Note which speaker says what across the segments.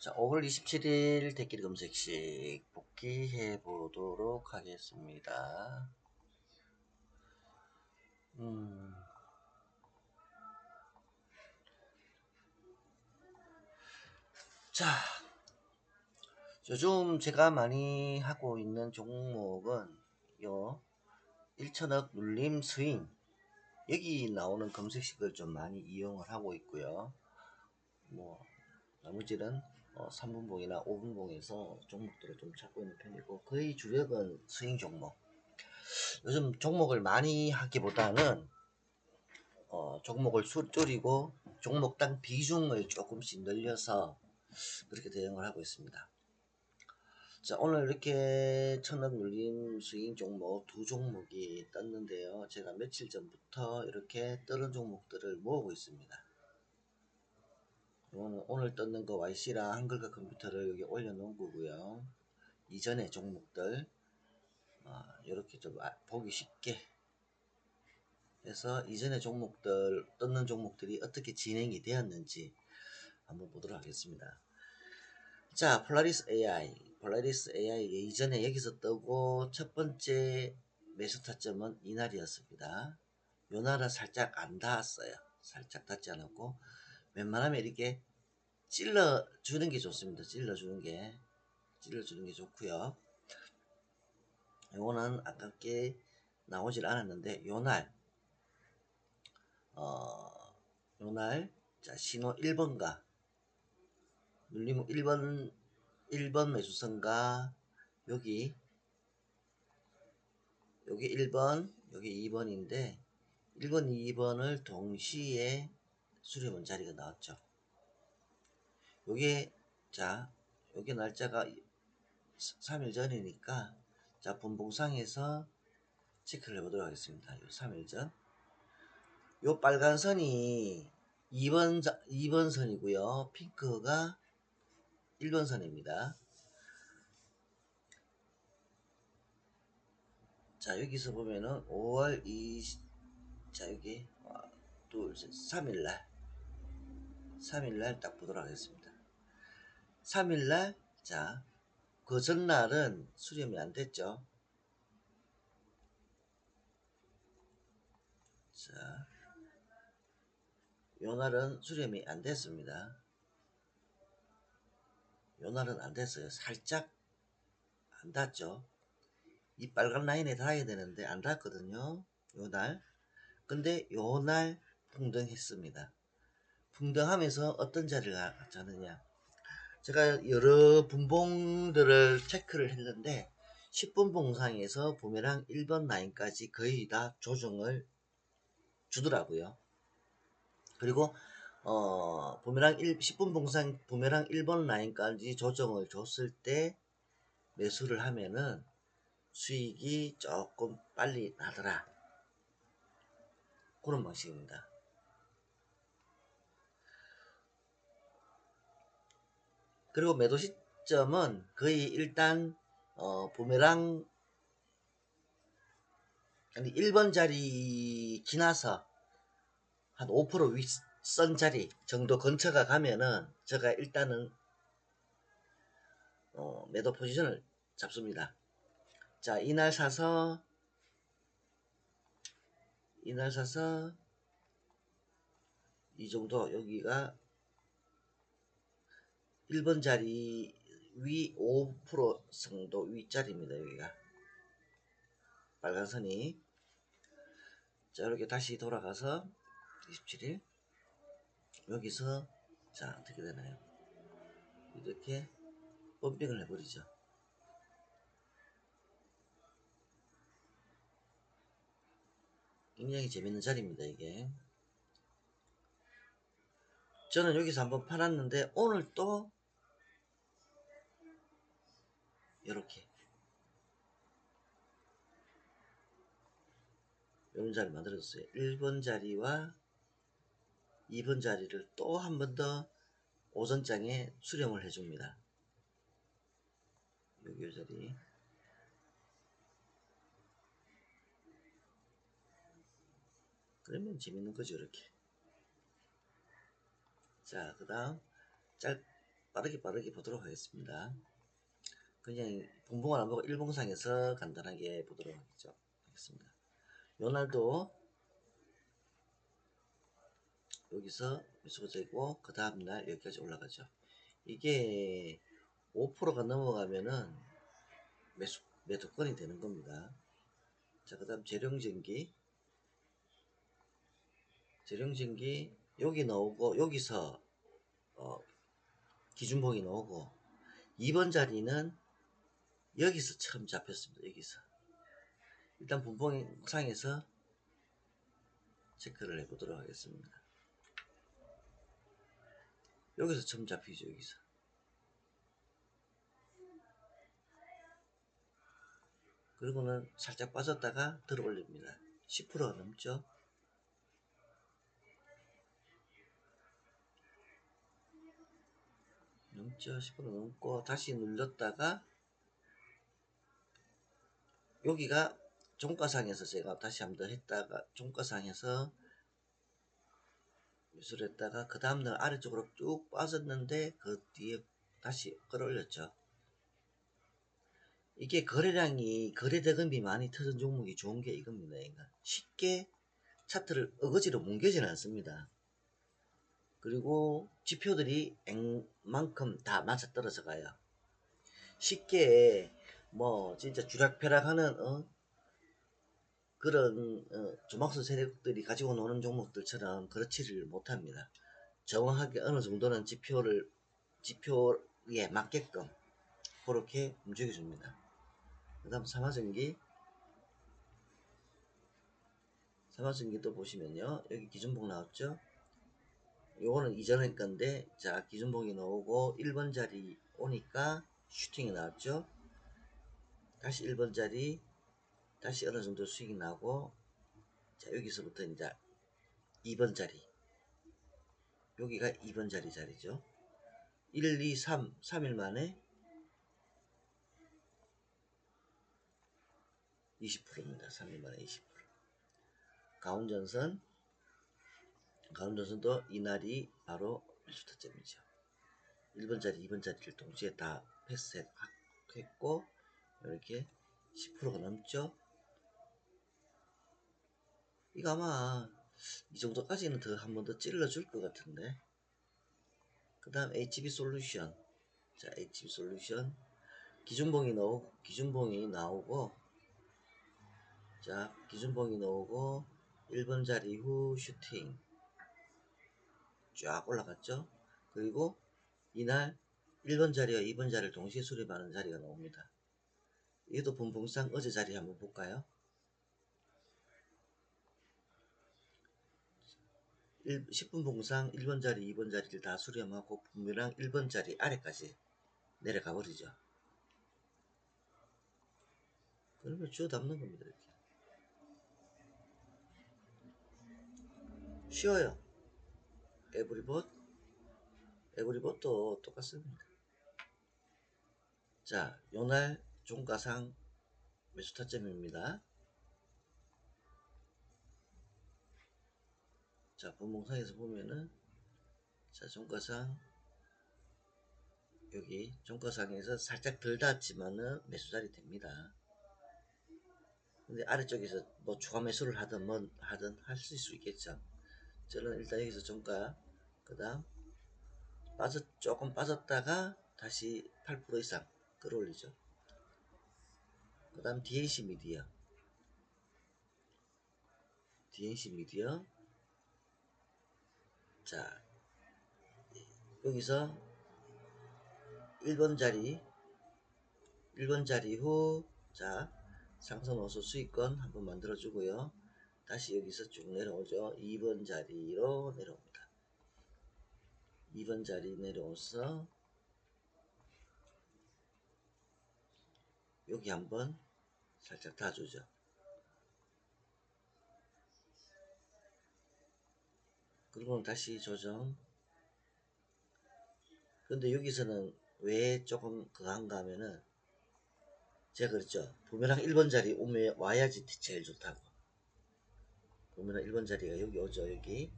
Speaker 1: 자, 5월 27일 대끼리 검색식 복귀해 보도록 하겠습니다. 음. 자, 요즘 제가 많이 하고 있는 종목은 요 1천억 눌림 스윙 여기 나오는 검색식을 좀 많이 이용을 하고 있고요. 뭐 나머지는 어, 3분봉이나 5분봉에서 종목들을 좀 찾고 있는 편이고 거의 주력은 스윙 종목. 요즘 종목을 많이 하기보다는 어, 종목을 수 줄이고 종목당 비중을 조금씩 늘려서 그렇게 대응을 하고 있습니다. 자 오늘 이렇게 천억 눌림 스윙 종목 두 종목이 떴는데요. 제가 며칠 전부터 이렇게 떠는 종목들을 모으고 있습니다. 이거는 오늘 떴는 거 YC랑 한글과 컴퓨터를 여기 올려놓은 거고요. 이전의 종목들 어, 이렇게 좀 아, 보기 쉽게 해서 이전의 종목들 떴는 종목들이 어떻게 진행이 되었는지 한번 보도록 하겠습니다. 자, 폴라리스 AI, 폴라리스 AI 이전에 여기서 뜨고 첫 번째 매수 타점은 이날이었습니다. 요 날은 살짝 안 닿았어요. 살짝 닿지 않았고 웬만하면 이렇게 찔러 주는 게 좋습니다. 찔러 주는 게 찔러 주는 게 좋고요. 요거는 아깝게 나오질 않았는데 요날 어 요날 자 신호 1번가 눌리면 1번 1번 매수선가 여기 여기 1번 여기 2번인데 1번 2번을 동시에 수렴한 자리가 나왔죠. 요게 자 요게 날짜가 3일 전이니까 자 분봉상에서 체크를 해보도록 하겠습니다. 요 3일 전 요 빨간 선이 2번 2번 선이고요. 핑크가 1번 선입니다. 자 여기서 보면은 5월 2 자 여기 둘 셋 3일날 3일날 딱 보도록 하겠습니다. 3일날 자 그 전날은 수렴이 안 됐죠. 자 요 날은 수렴이 안 됐습니다. 요 날은 안 됐어요. 살짝 안 닿죠. 이 빨간 라인에 닿아야 되는데 안 닿거든요. 요 날. 근데 요 날 풍덩했습니다. 풍덩하면서 어떤 자리를 갖자느냐. 제가 여러 분봉들을 체크를 했는데 10분 봉상에서 부메랑 1번 라인까지 거의 다 조정을 주더라고요. 그리고 어, 부메랑 1, 10분 봉상 부메랑 1번 라인까지 조정을 줬을 때 매수를 하면은 수익이 조금 빨리 나더라. 그런 방식입니다. 그리고 매도 시점은 거의 일단 어, 부메랑 아니 1번 자리 지나서 한5% 위, 선 자리 정도 근처가 가면은 제가 일단은 어, 매도 포지션을 잡습니다. 자, 이날 사서 이날 사서 이 정도 여기가 1번 자리 위5% 정도 위짜리입니다. 여기가 빨간 선이 자 이렇게 다시 돌아가서 27일 여기서 자 어떻게 되나요? 이렇게 펌핑을 해버리죠. 굉장히 재밌는 자리입니다 이게. 저는 여기서 한번 팔았는데 오늘 또 이렇게 이런 자리 만들어졌어요. 1번 자리와 2번 자리를 또 한 번 더 오전장에 수령을 해줍니다. 여기 이 자리 그러면 재밌는 거죠 이렇게 자 그 다음 짧 빠르게 빠르게 보도록 하겠습니다. 그냥 봉봉을 안 보고 일봉상에서 간단하게 보도록 하겠죠. 하겠습니다. 요 날도 여기서 매수가 되고 그 다음날 여기까지 올라가죠. 이게 5%가 넘어가면은 매수 매도권이 되는 겁니다. 자, 그 다음 재령전기 재령전기 여기 나오고 여기서 어, 기준봉이 나오고 2번 자리는 여기서 처음 잡혔습니다. 여기서 일단 분봉상에서 체크를 해보도록 하겠습니다. 여기서 처음 잡히죠. 여기서 그리고는 살짝 빠졌다가 들어 올립니다. 10%가 넘죠. 넘죠. 10% 넘고 다시 눌렀다가 여기가 종가상에서 제가 다시 한번더 했다가 종가상에서 매수를 했다가 그 다음날 아래쪽으로 쭉 빠졌는데 그 뒤에 다시 끌어올렸죠. 이게 거래량이 거래 대금이 많이 터진 종목이 좋은 게 이겁니다. 그러니까 쉽게 차트를 어거지로 뭉개지는 않습니다. 그리고 지표들이 앵만큼 다 맞아 떨어져 가요. 쉽게 뭐 진짜 주락펴락하는 어? 그런 어, 조막수 세력들이 가지고 노는 종목들처럼 그렇지를 못합니다. 정확하게 어느 정도는 지표를 지표에 맞게끔 그렇게 움직여 줍니다. 그 다음 삼화전기 삼화전기도 보시면요 여기 기준봉 나왔죠 요거는 이전의 건데 자 기준봉이 나오고 1번 자리 오니까 슈팅이 나왔죠 다시 1번 자리 다시 어느 정도 수익이 나고 자 여기서부터 이제 2번 자리 여기가 2번 자리 자리죠 1, 2, 3 3일 만에 20%입니다. 3일 만에 20%. 가운전선 가운전선도 이날이 바로 일수타점이죠. 1번 자리, 2번 자리를 동시에 다 패스했고 이렇게 10%가 넘죠. 이거 아마 이 정도까지는 더 한 번 더 찔러줄 것 같은데. 그 다음 HB 솔루션 자 HB 솔루션 기준봉이 나오고 기준봉이 나오고 자 기준봉이 나오고 1번 자리 후 슈팅. 쫙 올라갔죠? 그리고 이날 1번 자리와 2번 자리를 동시에 수립하는 자리가 나옵니다 얘도 분봉상 어제 자리 한번 볼까요 1, 10분 봉상 1번 자리 2번 자리를 다 수렴하고 분명랑 1번 자리 아래까지 내려가 버리죠 그러면 주워 담는 겁니다 이렇게 쉬워요. 에브리봇, 에브리봇도 똑같습니다. 자, 요날 종가상 매수 타점입니다. 자, 분봉상에서 보면은 자, 종가상 여기 종가상에서 살짝 덜 닿았지만은 매수 자리 됩니다. 근데 아래쪽에서 뭐 추가 매수를 하든 뭐 하든 할 수 있겠죠. 저는 일단 여기서 종가 그 다음 빠졌 조금 빠졌다가 다시 8% 이상 끌어올리죠 그 다음 DNC 미디어 DNC 미디어 자 여기서 1번 자리 1번 자리 후자 상승호수 수익권 한번 만들어 주고요 다시 여기서 쭉 내려오죠. 2번 자리로 내려옵니다. 2번 자리 내려오서 여기 한번 살짝 닫주죠. 그리고 다시 조정. 근데 여기서는 왜 조금 그한가 하면은 제가 그랬죠. 부메랑 1번 자리 오면 와야지 제일 좋다고. 보면은 1번 자리가 여기 오죠 여기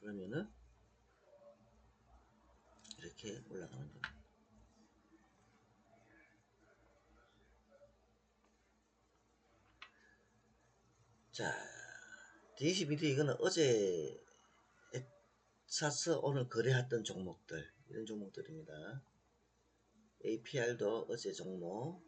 Speaker 1: 그러면은 이렇게 올라가는 겁니다. 자, D21이 이거는 어제 사서 오늘 거래했던 종목들 이런 종목들입니다. APR도 어제 종목.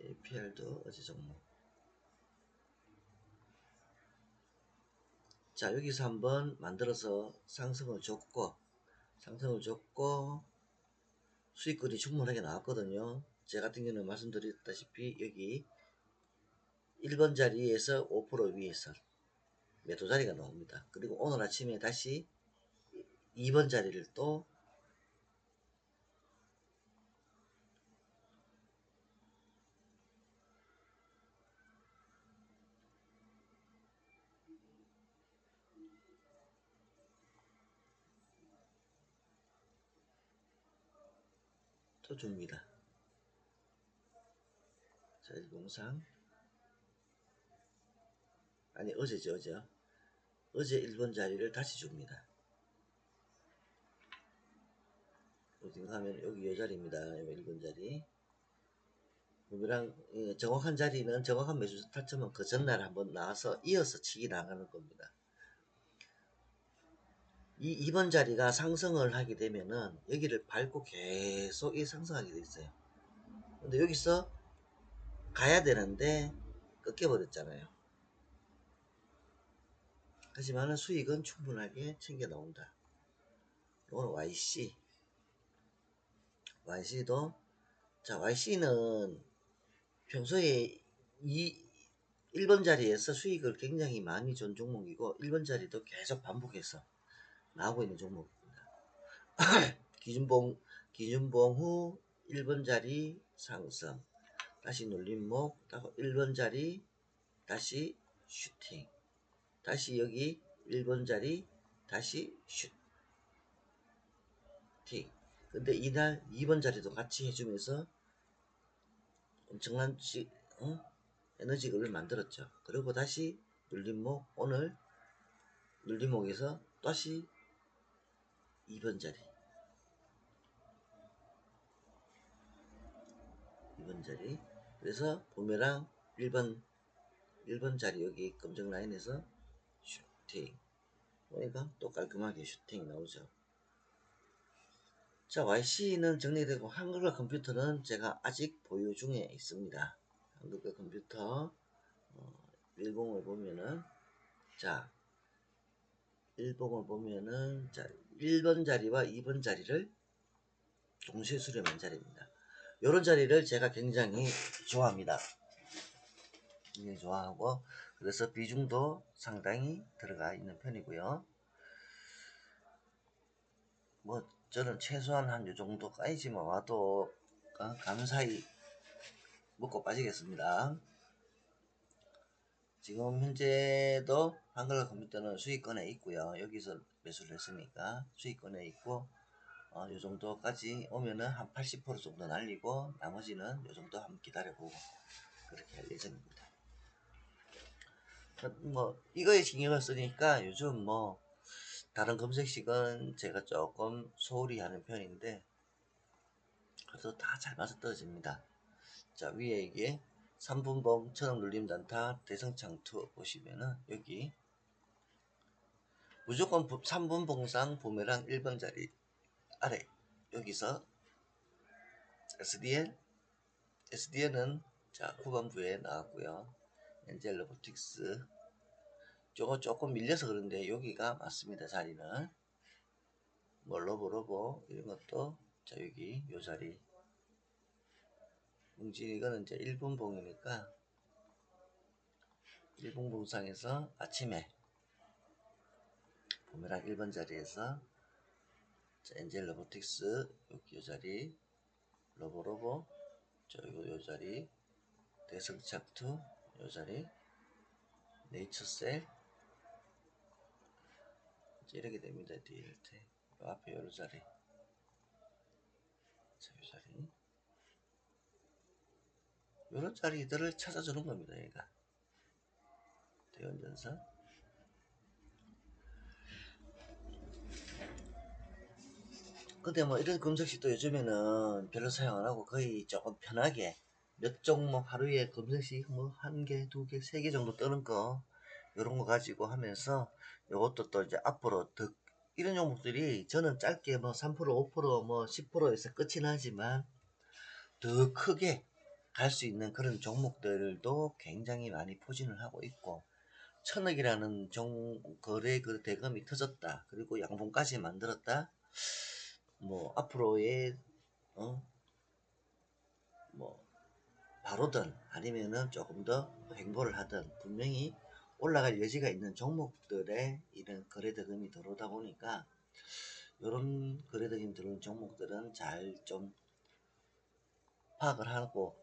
Speaker 1: APR도 어제 종목. 자 여기서 한번 만들어서 상승을 줬고 상승을 줬고 수익률이 충분하게 나왔거든요. 제 같은 경우는 말씀드렸다시피 여기 1번 자리에서 5% 위에서 매도 자리가 나옵니다 그리고 오늘 아침에 다시 2번 자리를 또 또 줍니다. 자, 일봉상. 아니, 어제죠, 어제. 어제 1번 자리를 다시 줍니다. 어딘가 하면 여기 이 자리입니다. 여기 1번 자리. 부메랑 예, 정확한 자리는 정확한 매수 타점은 그 전날 한번 나와서 이어서 치기 나가는 겁니다. 이 2번 자리가 상승을 하게 되면은 여기를 밟고 계속 이 상승하게 돼 있어요. 근데 여기서 가야 되는데 꺾여버렸잖아요. 하지만은 수익은 충분하게 챙겨 나온다. 이건 YC. YC도 자 YC는 평소에 이 1번 자리에서 수익을 굉장히 많이 준 종목이고 1번 자리도 계속 반복해서 나오고 있는 종목입니다. 기준봉 기준봉 후 1번 자리 상승 다시 눌림목 1번 자리 다시 슈팅 다시 여기 1번 자리 다시 슈팅 근데 이날 2번 자리도 같이 해주면서 엄청난 지, 어? 에너지급을 만들었죠. 그리고 다시 눌림목 오늘 눌림목에서 다시 2번 자리 2번 자리 그래서 부메랑 1번 1번 자리 여기 검정 라인에서 슈팅 보니까 또 깔끔하게 슈팅이 나오죠 자 YC는 정리되고 한글과 컴퓨터는 제가 아직 보유 중에 있습니다 한글과 컴퓨터 어, 일봉을 보면은 자 일봉을 보면은 자 1번 자리와 2번 자리를 동시에 수렴한 자리입니다. 이런 자리를 제가 굉장히 좋아합니다. 굉장히 좋아하고 그래서 비중도 상당히 들어가 있는 편이고요. 뭐 저는 최소한 한 요 정도까지만 와도 어, 감사히 먹고 빠지겠습니다. 지금 현재도 한글과 컴퓨터는 수익권에 있고요. 여기서 매수를 했으니까 수익권에 있고 어, 요 정도까지 오면은 한 80% 정도 날리고 나머지는 요 정도 한번 기다려보고 그렇게 할 예정입니다. 뭐 이거에 신경을 쓰니까 요즘 뭐 다른 검색식은 제가 조금 소홀히 하는 편인데 그래도 다 잘 맞아 떨어집니다. 자 위에 이게 3분봉 천억 눌림 단타 대성창투 보시면은 여기 무조건 3분 봉상 부메랑 1번 자리 아래 여기서 SDL SDL은 자 후반부에 나왔고요 엔젤 로보틱스 저거 조금 밀려서 그런데 여기가 맞습니다 자리는. 뭐 로보 로보 이런 것도. 자 여기 요 자리. 뭉진 이거는 이제 1분 봉이니까 1분 봉상에서 아침에 부메랑 1번 자리에서 자, 엔젤 로보틱스 여기 요 자리. 로보로보 저 이거 요 자리. 대성착투 요 자리. 네이처셀 이렇게 됩니다. 뒤에 요 앞에 요 자리. 자, 요 자리. 요런 자리들을 찾아주는 겁니다 얘가. 대원전선 근데 뭐 이런 검색식도 요즘에는 별로 사용 안 하고 거의 조금 편하게 몇 종목 하루에 검색식 뭐 한 개, 두 개, 세 개 정도 뜨는 거 이런 거 가지고 하면서 요것도 또 이제 앞으로 더 이런 종목들이 저는 짧게 뭐 3%, 5%뭐 10%에서 끝이 나지만 더 크게 갈 수 있는 그런 종목들도 굉장히 많이 포진을 하고 있고 천억이라는 종 거래 그 대금이 터졌다 그리고 양봉까지 만들었다 뭐 앞으로의 어 뭐 바로든 아니면은 조금 더 횡보를 하든 분명히 올라갈 여지가 있는 종목들의 이런 거래 대금이 들어오다 보니까 이런 거래 대금이 들어오는 종목들은 잘 좀 파악을 하고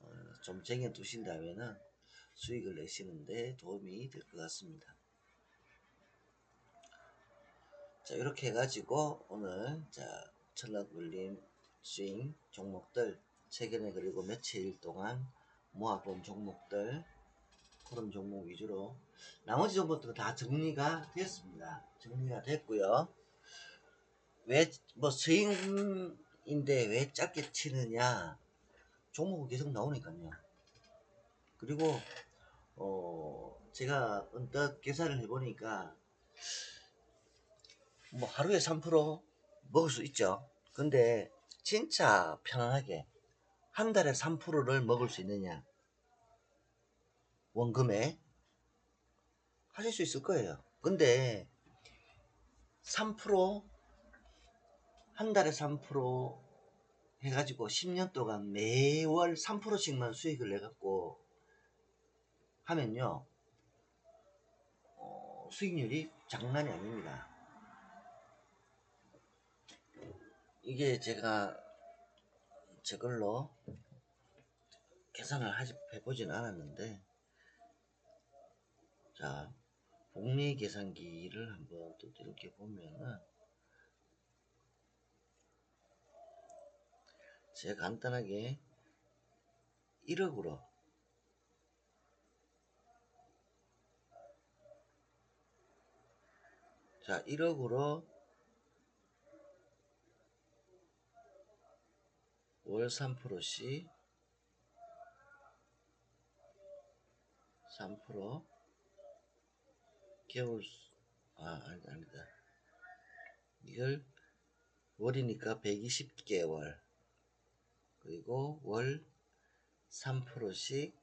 Speaker 1: 어, 좀 쟁여 두신다면은 수익을 내시는데 도움이 될 것 같습니다. 자 이렇게 해가지고 오늘 자 천락 물림 스윙 종목들 최근에 그리고 며칠 동안 모아본 종목들 그런 종목 위주로 나머지 종목들은 다 정리가 됐습니다. 정리가 됐고요. 왜 뭐 스윙인데 왜 짧게 치느냐 종목은 계속 나오니까요. 그리고 어 제가 언뜻 계산을 해보니까 뭐 하루에 3% 먹을 수 있죠. 근데 진짜 편안하게 한 달에 3%를 먹을 수 있느냐 원금에 하실 수 있을 거예요. 근데 3%한 달에 3% 해가지고 10년 동안 매월 3%씩만 수익을 내갖고 하면요 어, 수익률이 장난이 아닙니다. 이게 제가 저걸로 계산을 해보진 않았는데 자 복리 계산기를 한번 또 이렇게 보면은 제가 간단하게 1억으로 자 1억으로 월 3%씩 3% 수- 아 아니다 이걸 월이니까 120개월 그리고 월 3%씩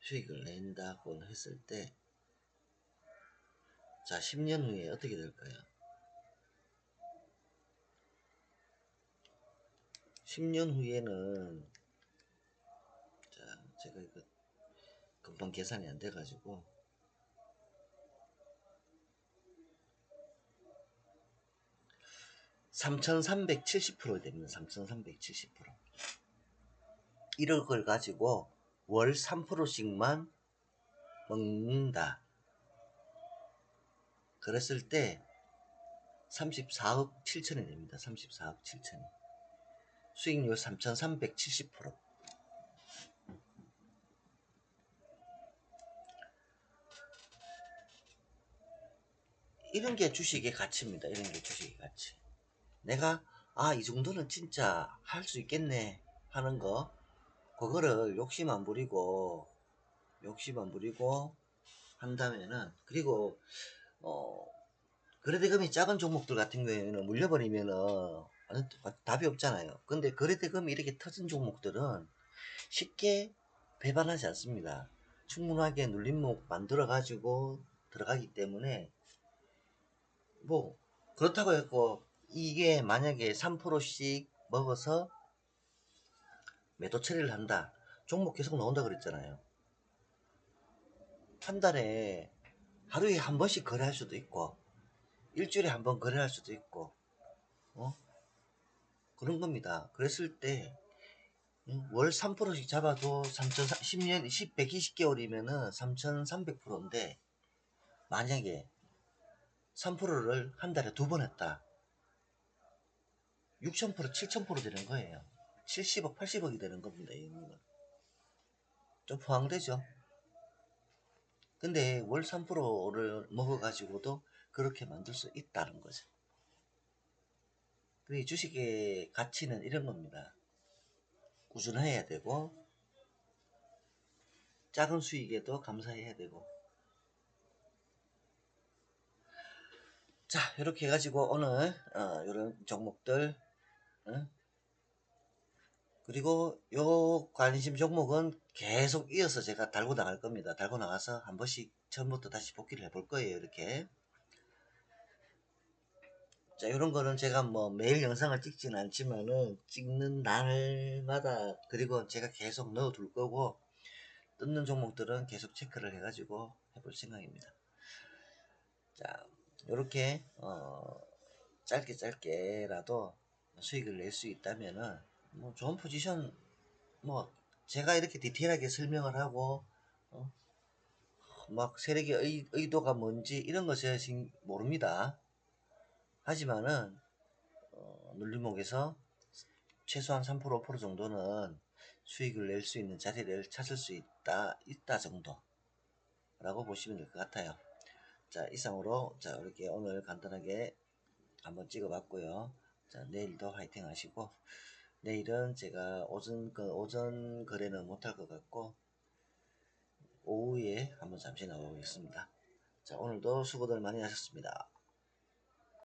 Speaker 1: 수익을 낸다고 했을 때 자 10년 후에 어떻게 될까요? 10년 후에는 자 제가 이거 금방 계산이 안 돼가지고 (3370% 됩니다) (3370% 1억을 가지고 월 3%씩만 먹는다. 그랬을 때 34억 7천이 됩니다. 34억 7천이. 수익률 3370% 이런 게 주식의 가치입니다. 이런 게 주식의 가치. 내가 아 이 정도는 진짜 할 수 있겠네 하는 거 그거를 욕심 안 부리고 욕심 안 부리고 한다면은 그리고 어 거래대금이 작은 종목들 같은 경우에는 물려버리면은 답이 없잖아요. 근데 거래대금이 이렇게 터진 종목들은 쉽게 배반하지 않습니다. 충분하게 눌림목 만들어 가지고 들어가기 때문에 뭐 그렇다고 해서 이게 만약에 3%씩 먹어서 매도 처리를 한다. 종목 계속 나온다 그랬잖아요. 한 달에 하루에 한 번씩 거래할 수도 있고 일주일에 한 번 거래할 수도 있고 어? 그런 겁니다. 그랬을 때 월 3%씩 잡아도 3,000, 10년, 10, 120개월이면은 3,300%인데 만약에 3%를 한 달에 두 번 했다. 6,000%, 7,000% 되는 거예요. 70억, 80억이 되는 겁니다. 이거는. 좀 포항되죠? 근데 월 3%를 먹어가지고도 그렇게 만들 수 있다는 거죠. 그 주식의 가치는 이런 겁니다. 꾸준해야 되고 작은 수익에도 감사해야 되고 자 이렇게 해가지고 오늘 어, 이런 종목들 어? 그리고 요 관심 종목은 계속 이어서 제가 달고 나갈 겁니다. 달고 나가서 한 번씩 처음부터 다시 복귀를 해볼 거예요 이렇게. 자 이런 거는 제가 뭐 매일 영상을 찍지는 않지만은 찍는 날마다 그리고 제가 계속 넣어 둘 거고 뜯는 종목들은 계속 체크를 해 가지고 해볼 생각입니다. 자 요렇게 어 짧게 짧게라도 수익을 낼 수 있다면은 뭐 좋은 포지션 뭐 제가 이렇게 디테일하게 설명을 하고 어? 막 세력의 의, 의도가 뭔지 이런 것을 모릅니다 하지만은 어, 눌림목에서 최소한 3% 5% 정도는 수익을 낼 수 있는 자리를 찾을 수 있다 있다 정도 라고 보시면 될 것 같아요 자 이상으로 자 이렇게 오늘 간단하게 한번 찍어 봤고요 자 내일도 화이팅 하시고 내일은 제가 오전 그 오전 거래는 못할 것 같고 오후에 한번 잠시 나오겠습니다. 자 오늘도 수고들 많이 하셨습니다